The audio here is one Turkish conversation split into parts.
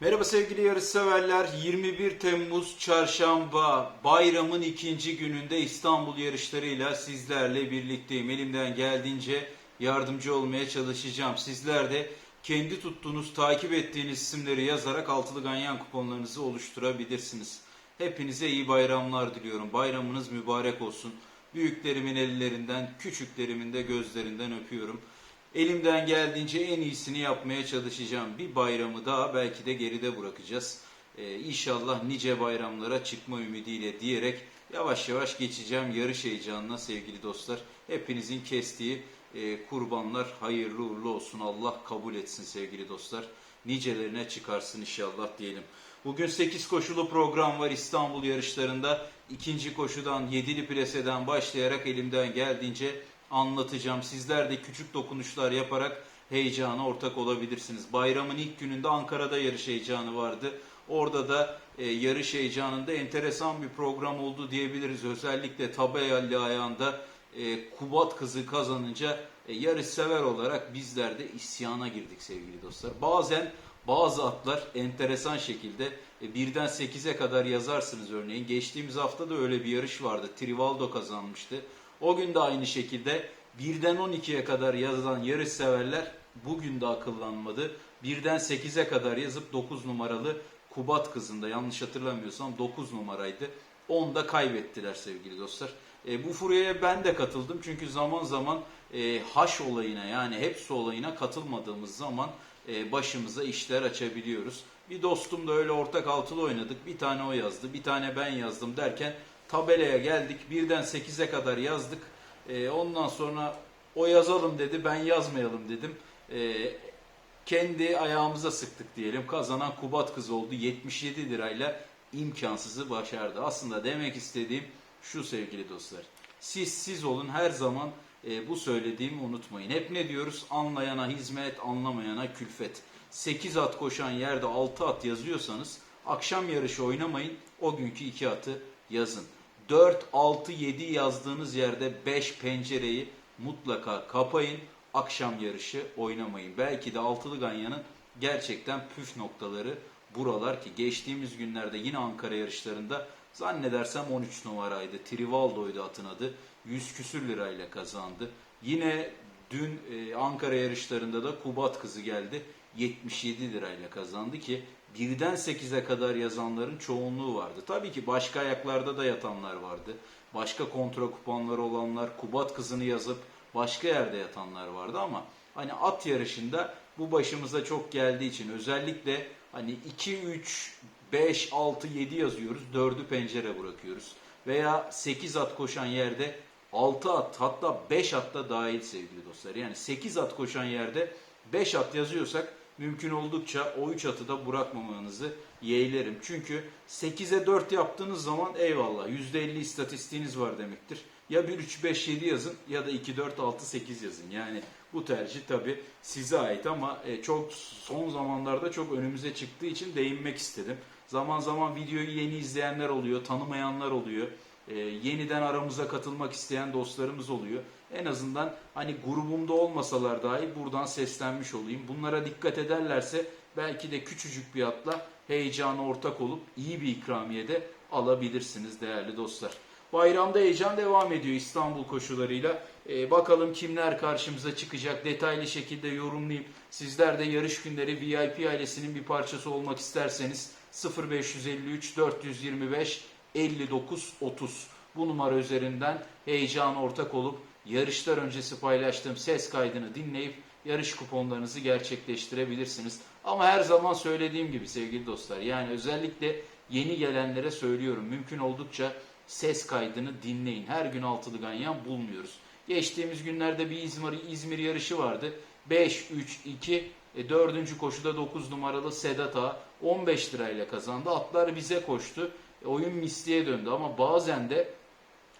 Merhaba sevgili yarışseverler. 21 Temmuz Çarşamba bayramın ikinci gününde İstanbul yarışlarıyla sizlerle birlikteyim. Elimden geldiğince yardımcı olmaya çalışacağım. Sizler de kendi tuttuğunuz, takip ettiğiniz isimleri yazarak altılı ganyan kuponlarınızı oluşturabilirsiniz. Hepinize iyi bayramlar diliyorum. Bayramınız mübarek olsun. Büyüklerimin ellerinden, küçüklerimin de gözlerinden öpüyorum. Elimden geldiğince en iyisini yapmaya çalışacağım. Bir bayramı daha belki de geride bırakacağız. Ee, inşallah nice bayramlara çıkma ümidiyle diyerek yavaş yavaş geçeceğim yarış heyecanına sevgili dostlar. Hepinizin kestiği e, kurbanlar hayırlı uğurlu olsun. Allah kabul etsin sevgili dostlar. Nicelerine çıkarsın inşallah diyelim. Bugün 8 koşulu program var İstanbul yarışlarında. İkinci koşudan, yedili plaseden başlayarak elimden geldiğince anlatacağım. Sizler de küçük dokunuşlar yaparak heyecana ortak olabilirsiniz. Bayramın ilk gününde Ankara'da yarış heyecanı vardı. Orada da e, yarış heyecanında enteresan bir program oldu diyebiliriz. Özellikle tabelli ayağında e, Kubat kızı kazanınca e, yarış sever olarak bizler de isyana girdik sevgili dostlar. Bazen bazı atlar enteresan şekilde e, birden 8'e kadar yazarsınız örneğin. Geçtiğimiz hafta da öyle bir yarış vardı. Trivaldo kazanmıştı. O gün de aynı şekilde birden 12'ye kadar yazılan yarış severler bugün de akıllanmadı. Birden 8'e kadar yazıp 9 numaralı Kubat kızında yanlış hatırlamıyorsam 9 numaraydı. 10 da kaybettiler sevgili dostlar. E, bu furyaya ben de katıldım çünkü zaman zaman e, haş olayına yani hepsi olayına katılmadığımız zaman e, başımıza işler açabiliyoruz. Bir dostum da öyle ortak altılı oynadık. Bir tane o yazdı, bir tane ben yazdım derken tabelaya geldik. Birden 8'e kadar yazdık. E, ondan sonra o yazalım dedi, ben yazmayalım dedim. E, kendi ayağımıza sıktık diyelim. Kazanan Kubat kız oldu. 77 lirayla imkansızı başardı. Aslında demek istediğim şu sevgili dostlar. Siz siz olun her zaman e, bu söylediğimi unutmayın. Hep ne diyoruz? Anlayana hizmet, anlamayana külfet. 8 at koşan yerde 6 at yazıyorsanız akşam yarışı oynamayın. O günkü 2 atı yazın. 4, 6, 7 yazdığınız yerde 5 pencereyi mutlaka kapayın. Akşam yarışı oynamayın. Belki de altılı ganyanın gerçekten püf noktaları buralar ki geçtiğimiz günlerde yine Ankara yarışlarında zannedersem 13 numaraydı. Trivaldo'ydu atın adı. 100 küsür lirayla kazandı. Yine dün e, Ankara yarışlarında da Kubat kızı geldi. 77 lirayla kazandı ki birden 8'e kadar yazanların çoğunluğu vardı. Tabii ki başka ayaklarda da yatanlar vardı. Başka kontra kuponları olanlar, Kubat kızını yazıp başka yerde yatanlar vardı ama hani at yarışında bu başımıza çok geldiği için özellikle hani 2 3 5 6 7 yazıyoruz. 4'ü pencere bırakıyoruz. Veya 8 at koşan yerde 6 at hatta 5 at da dahil sevgili dostlar. Yani 8 at koşan yerde 5 at yazıyorsak mümkün oldukça o 3 atı da bırakmamanızı yeğlerim. Çünkü 8'e 4 yaptığınız zaman eyvallah %50 istatistiğiniz var demektir. Ya 1 3 5 7 yazın ya da 2 4 6 8 yazın. Yani bu tercih tabi size ait ama e, çok son zamanlarda çok önümüze çıktığı için değinmek istedim. Zaman zaman videoyu yeni izleyenler oluyor, tanımayanlar oluyor. E, yeniden aramıza katılmak isteyen dostlarımız oluyor. En azından hani grubumda olmasalar dahi buradan seslenmiş olayım. Bunlara dikkat ederlerse belki de küçücük bir atla heyecana ortak olup iyi bir ikramiye de alabilirsiniz değerli dostlar. Bayramda heyecan devam ediyor İstanbul koşularıyla. Ee, bakalım kimler karşımıza çıkacak detaylı şekilde yorumlayayım. Sizler de yarış günleri VIP ailesinin bir parçası olmak isterseniz 0553 425 59 30 bu numara üzerinden heyecan ortak olup yarışlar öncesi paylaştığım ses kaydını dinleyip yarış kuponlarınızı gerçekleştirebilirsiniz. Ama her zaman söylediğim gibi sevgili dostlar yani özellikle yeni gelenlere söylüyorum mümkün oldukça ses kaydını dinleyin. Her gün altılı ganyan bulmuyoruz. Geçtiğimiz günlerde bir İzmir, İzmir yarışı vardı. 5-3-2 e, dördüncü koşuda 9 numaralı Sedat Ağa 15 lirayla kazandı. Atlar bize koştu. E, oyun misliye döndü ama bazen de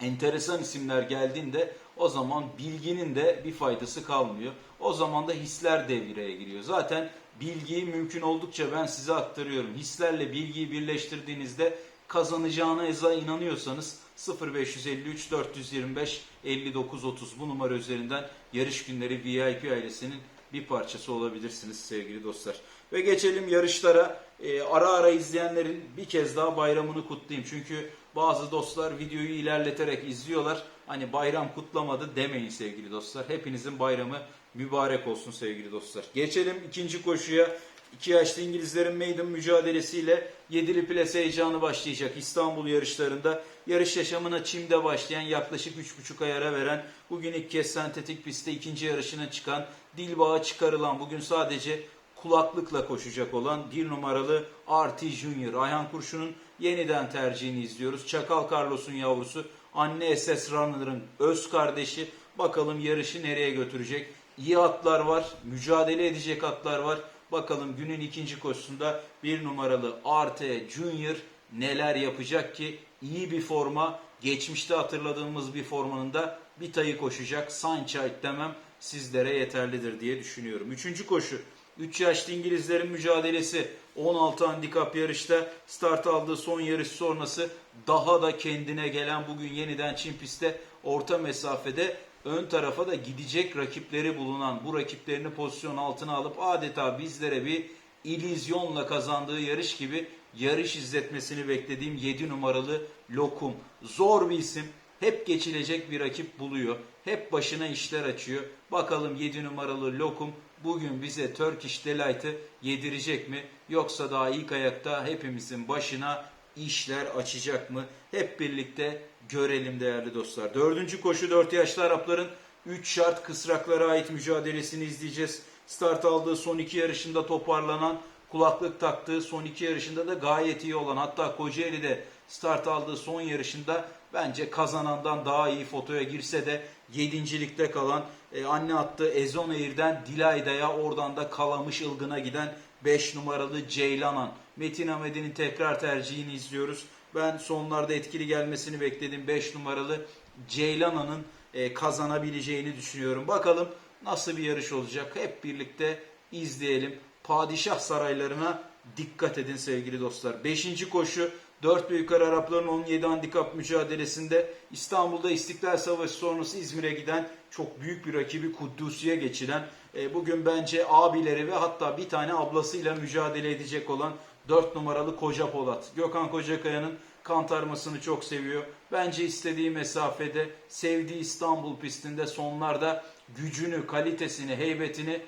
enteresan isimler geldiğinde o zaman bilginin de bir faydası kalmıyor. O zaman da hisler devreye giriyor. Zaten bilgiyi mümkün oldukça ben size aktarıyorum. Hislerle bilgiyi birleştirdiğinizde kazanacağınıza inanıyorsanız 0553 425 59 30 bu numara üzerinden yarış günleri VIP ailesinin bir parçası olabilirsiniz sevgili dostlar. Ve geçelim yarışlara. Ee, ara ara izleyenlerin bir kez daha bayramını kutlayayım. Çünkü bazı dostlar videoyu ilerleterek izliyorlar. Hani bayram kutlamadı demeyin sevgili dostlar. Hepinizin bayramı mübarek olsun sevgili dostlar. Geçelim ikinci koşuya. İki yaşlı İngilizlerin maiden mücadelesiyle yedili ples heyecanı başlayacak İstanbul yarışlarında. Yarış yaşamına çimde başlayan yaklaşık 3,5 ay ara veren bugün ilk kez sentetik pistte ikinci yarışına çıkan Dilbağa çıkarılan bugün sadece kulaklıkla koşacak olan bir numaralı RT Junior. Ayhan Kurşun'un yeniden tercihini izliyoruz. Çakal Carlos'un yavrusu anne SS Runner'ın öz kardeşi. Bakalım yarışı nereye götürecek? İyi atlar var, mücadele edecek atlar var. Bakalım günün ikinci koşusunda bir numaralı RT Junior neler yapacak ki iyi bir forma, geçmişte hatırladığımız bir formanın da bir tayı koşacak. Sunshine demem sizlere yeterlidir diye düşünüyorum. Üçüncü koşu 3 yaşlı İngilizlerin mücadelesi 16 handikap yarışta start aldığı son yarış sonrası daha da kendine gelen bugün yeniden Çin pistte orta mesafede ön tarafa da gidecek rakipleri bulunan bu rakiplerini pozisyon altına alıp adeta bizlere bir illüzyonla kazandığı yarış gibi yarış izletmesini beklediğim 7 numaralı Lokum. Zor bir isim. Hep geçilecek bir rakip buluyor. Hep başına işler açıyor. Bakalım 7 numaralı Lokum bugün bize Turkish Delight'ı yedirecek mi? Yoksa daha ilk ayakta hepimizin başına işler açacak mı? Hep birlikte görelim değerli dostlar. Dördüncü koşu 4 yaşlı Arapların 3 şart kısraklara ait mücadelesini izleyeceğiz. Start aldığı son iki yarışında toparlanan, kulaklık taktığı son iki yarışında da gayet iyi olan hatta Kocaeli'de start aldığı son yarışında bence kazanandan daha iyi fotoya girse de yedincilikte kalan e, anne attığı Ezon Air'den Dilayda'ya oradan da Kalamış Ilgın'a giden 5 numaralı Ceylanan. Metin Ahmet'in tekrar tercihini izliyoruz. Ben sonlarda etkili gelmesini bekledim. 5 numaralı Ceylanan'ın e, kazanabileceğini düşünüyorum. Bakalım nasıl bir yarış olacak. Hep birlikte izleyelim. Padişah saraylarına dikkat edin sevgili dostlar. 5. koşu 4 büyük Arapların 17 handikap mücadelesinde İstanbul'da İstiklal Savaşı sonrası İzmir'e giden çok büyük bir rakibi Kudüs'ye geçilen e, bugün bence abileri ve hatta bir tane ablasıyla mücadele edecek olan 4 numaralı Koca Polat. Gökhan Kocakaya'nın kantarmasını çok seviyor. Bence istediği mesafede sevdiği İstanbul pistinde sonlarda gücünü, kalitesini, heybetini,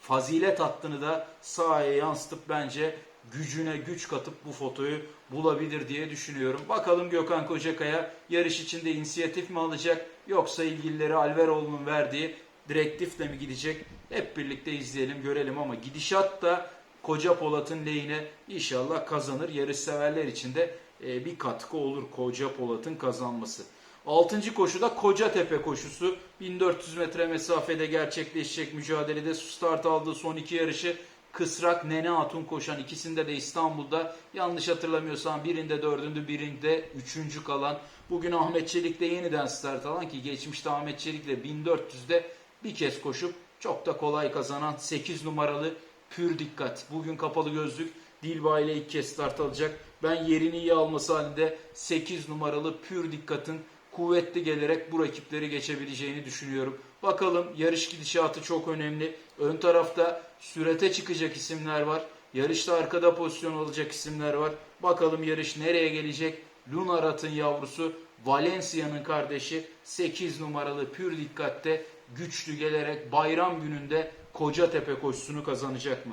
fazilet hattını da sahaya yansıtıp bence gücüne güç katıp bu fotoyu bulabilir diye düşünüyorum. Bakalım Gökhan Kocakaya yarış içinde inisiyatif mi alacak yoksa ilgilileri Alveroğlu'nun verdiği direktifle mi gidecek? Hep birlikte izleyelim görelim ama gidişat da Koca Polat'ın lehine inşallah kazanır. Yarış severler için de e, bir katkı olur Koca Polat'ın kazanması. Altıncı koşuda Kocatepe koşusu. 1400 metre mesafede gerçekleşecek mücadelede start aldığı son iki yarışı Kısrak, Nene Hatun koşan ikisinde de İstanbul'da yanlış hatırlamıyorsam birinde dördüncü birinde üçüncü kalan bugün Ahmet Çelik'te yeniden start alan ki geçmişte Ahmet Çelik'le 1400'de bir kez koşup çok da kolay kazanan 8 numaralı Pür Dikkat. Bugün kapalı gözlük Dilba ile ilk kez start alacak. Ben yerini iyi alması halinde 8 numaralı Pür Dikkat'ın kuvvetli gelerek bu rakipleri geçebileceğini düşünüyorum. Bakalım yarış gidişatı çok önemli. Ön tarafta sürete çıkacak isimler var. Yarışta arkada pozisyon alacak isimler var. Bakalım yarış nereye gelecek? Lunarat'ın yavrusu Valencia'nın kardeşi 8 numaralı Pür Dikkat'te güçlü gelerek bayram gününde Kocatepe koşusunu kazanacak mı?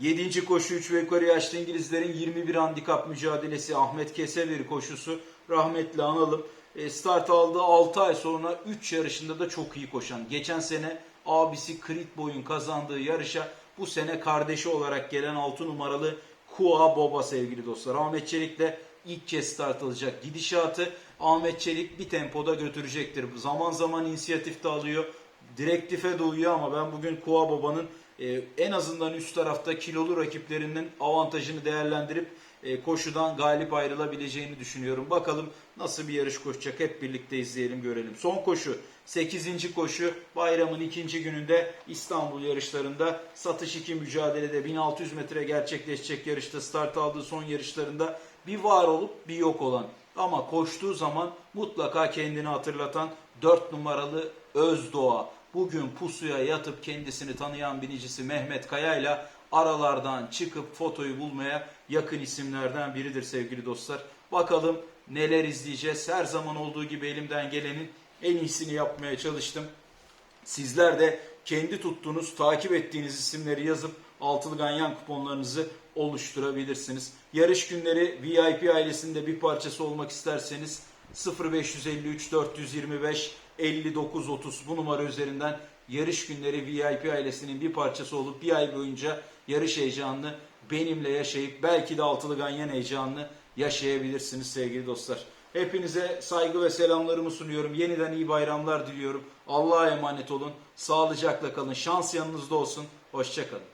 7. koşu 3 ve yukarı yaşlı İngilizlerin 21 handikap mücadelesi Ahmet Keseveri koşusu rahmetli analım. E, start aldığı 6 ay sonra 3 yarışında da çok iyi koşan. Geçen sene abisi Krit Boy'un kazandığı yarışa bu sene kardeşi olarak gelen 6 numaralı Kua Boba sevgili dostlar. Ahmet Çelik de ilk kez start alacak. Gidişatı Ahmet Çelik bir tempoda götürecektir. Zaman zaman inisiyatif de alıyor. Direktife de uyuyor ama ben bugün Kua Baba'nın e, en azından üst tarafta kilolu rakiplerinin avantajını değerlendirip e, koşudan galip ayrılabileceğini düşünüyorum. Bakalım nasıl bir yarış koşacak hep birlikte izleyelim görelim. Son koşu 8. koşu bayramın ikinci gününde İstanbul yarışlarında satış 2 mücadelede 1600 metre gerçekleşecek yarışta start aldığı son yarışlarında bir var olup bir yok olan ama koştuğu zaman mutlaka kendini hatırlatan 4 numaralı Özdoğa. Bugün pusuya yatıp kendisini tanıyan binicisi Mehmet Kaya ile aralardan çıkıp fotoyu bulmaya yakın isimlerden biridir sevgili dostlar. Bakalım neler izleyeceğiz. Her zaman olduğu gibi elimden gelenin en iyisini yapmaya çalıştım. Sizler de kendi tuttuğunuz, takip ettiğiniz isimleri yazıp altılı ganyan kuponlarınızı oluşturabilirsiniz. Yarış günleri VIP ailesinde bir parçası olmak isterseniz 0553 425 59 30 bu numara üzerinden yarış günleri VIP ailesinin bir parçası olup bir ay boyunca yarış heyecanını benimle yaşayıp belki de altılı ganyan heyecanını yaşayabilirsiniz sevgili dostlar. Hepinize saygı ve selamlarımı sunuyorum. Yeniden iyi bayramlar diliyorum. Allah'a emanet olun. Sağlıcakla kalın. Şans yanınızda olsun. Hoşçakalın.